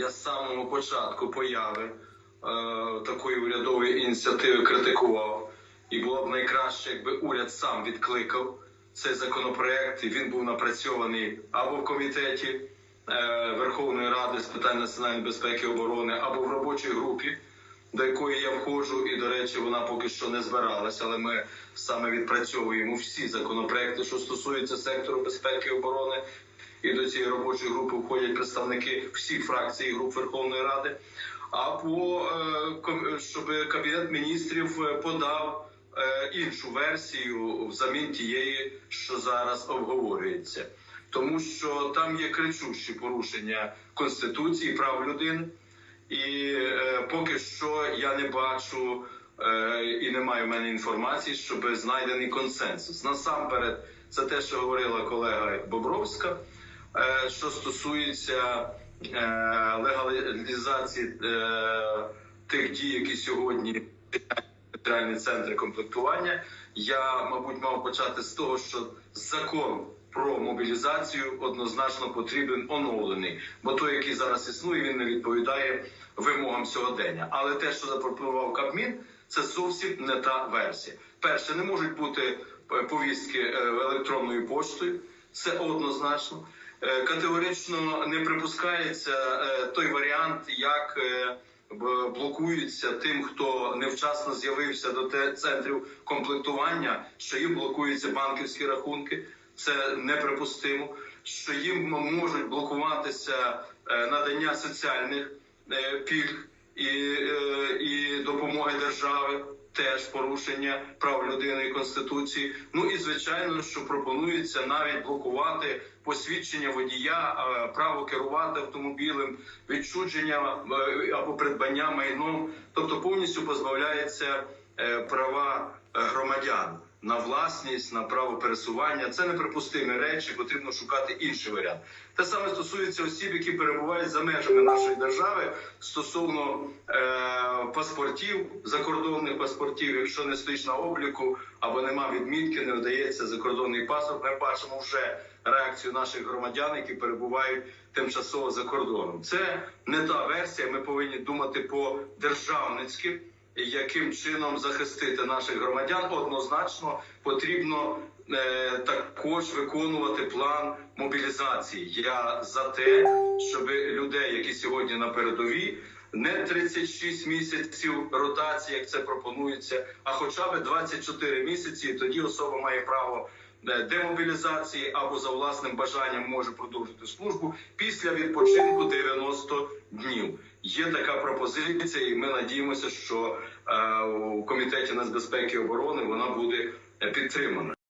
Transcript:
Я з самого початку появи е, такої урядової ініціативи критикував. І було б найкраще, якби уряд сам відкликав цей законопроект, і він був напрацьований або в комітеті е, Верховної Ради з питань національної безпеки і оборони, або в робочій групі, до якої я входжу, і, до речі, вона поки що не збиралася, але ми саме відпрацьовуємо всі законопроекти, що стосуються сектору безпеки і оборони. І до цієї робочої групи входять представники всіх фракцій груп Верховної Ради. Або е, щоб кабінет міністрів е, подав е, іншу версію взамін тієї, що зараз обговорюється, тому що там є кричущі порушення конституції, прав людини. І е, поки що я не бачу е, і немає в мене інформації, щоб знайдений консенсус. Насамперед, це те, що говорила колега Бобровська, е, що стосується е, легалізації е, тих дій, які сьогодні територіальні центри комплектування. Я, мабуть, мав почати з того, що закон про мобілізацію однозначно потрібен оновлений, бо той, який зараз існує, він не відповідає вимогам сьогодення. Але те, що запропонував Кабмін, це зовсім не та версія. Перше, не можуть бути е, повістки е, електронною поштою. Це однозначно. Е, Категорично не припускається е, той варіант, як е, блокуються тим, хто невчасно з'явився до центрів комплектування, що їм блокуються банківські рахунки. Це неприпустимо. Що їм можуть блокуватися надання соціальних пільг і, і допомоги держави. Теж порушення прав людини і конституції. Ну і звичайно, що пропонується навіть блокувати посвідчення водія, право керувати автомобілем, відчудження е, або придбання майном, тобто повністю позбавляється права е, громадян на власність, на право пересування. Це неприпустимі речі, потрібно шукати інший варіант. Те саме стосується осіб, які перебувають за межами нашої держави стосовно е, паспортів, закордонних паспортів, якщо не стоїш на обліку або нема відмітки, не видається закордонний паспорт. Ми бачимо вже реакцію наших громадян, які перебувають тимчасово за кордоном. Це не та версія. Ми повинні думати по державницьки яким чином захистити наших громадян, однозначно потрібно е, також виконувати план мобілізації. Я за те, щоб людей, які сьогодні на передовій, не 36 місяців ротації, як це пропонується, а хоча б 24 місяці. Тоді особа має право демобілізації або за власним бажанням може продовжити службу після відпочинку 90 днів. Є така пропозиція, і ми надіємося, що е, у комітеті нацбезпеки і оборони вона буде е, підтримана.